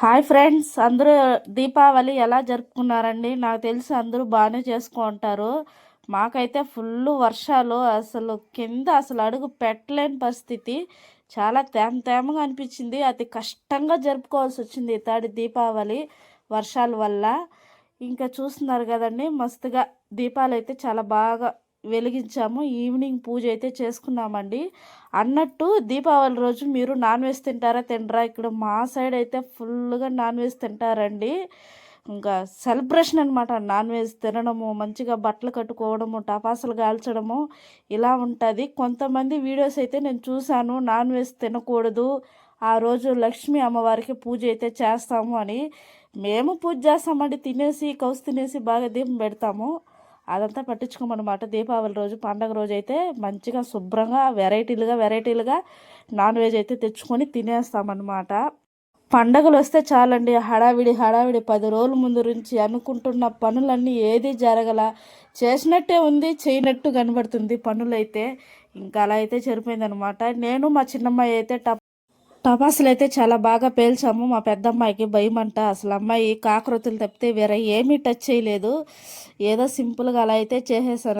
Hi friends అందరూ దీపావళి ఎలా జరుపుకున్నారండి? నాకు తెలిసి అందరూ బాగానే చేసుకుంటారు మాకైతే ఫుల్ వర్షాలు అసలు కింద అసలు అడుగు పెట్టలేని పరిస్థితి. చాలా తేమ తేమగా అనిపించింది. అతి కష్టంగా జరుపుకోవాల్సి వచ్చింది ఇతడి దీపావళి వర్షాల వల్ల. ఇంకా చూస్తున్నారు కదండి మస్తుగా దీపాలు అయితే చాలా బాగా వెలిగించాము. ఈవినింగ్ పూజ అయితే చేసుకున్నామండి. అన్నట్టు దీపావళి రోజు మీరు నాన్ వెజ్ తింటారా తినరా? ఇక్కడ మా సైడ్ అయితే ఫుల్గా నాన్ వెజ్ తింటారండి. ఇంకా సెలబ్రేషన్ అనమాట నాన్ వెజ్ తినడము మంచిగా బట్టలు కట్టుకోవడము టపాసులు కాల్చడము ఇలా ఉంటుంది. కొంతమంది వీడియోస్ అయితే నేను చూశాను. నాన్ వెజ్ తినకూడదు. ఆ రోజు లక్ష్మి అమ్మవారికి పూజ అయితే చేస్తాము అని. మేము పూజ చేస్తామండి. తినేసి కౌసు తినేసి బాగా దీపం పెడతాము. అదంతా పట్టించుకోమన్నమాట. దీపావళి రోజు పండగ రోజు అయితే మంచిగా శుభ్రంగా వెరైటీలుగా వెరైటీలుగా నాన్ వెజ్ అయితే తెచ్చుకొని తినేస్తామన్నమాట. పండగలు వస్తే చాలండి హడావిడి హడావిడి పది రోజుల ముందు నుంచి అనుకుంటున్న పనులన్నీ ఏది జరగల చేసినట్టే ఉంది చేయనట్టు కనబడుతుంది పనులైతే. ఇంకా అలా అయితే సరిపోయిందనమాట నేను మా చిన్నమ్మాయి అయితే టప్ టపాసులు అయితే చాలా బాగా పేల్చాము. మా పెద్దమ్మాయికి భయం అంట అసలు అమ్మాయి కాకరొత్తులు తప్పితే వేరే ఏమీ టచ్ చేయలేదు. ఏదో సింపుల్గా అలా అయితే చేసేసారు.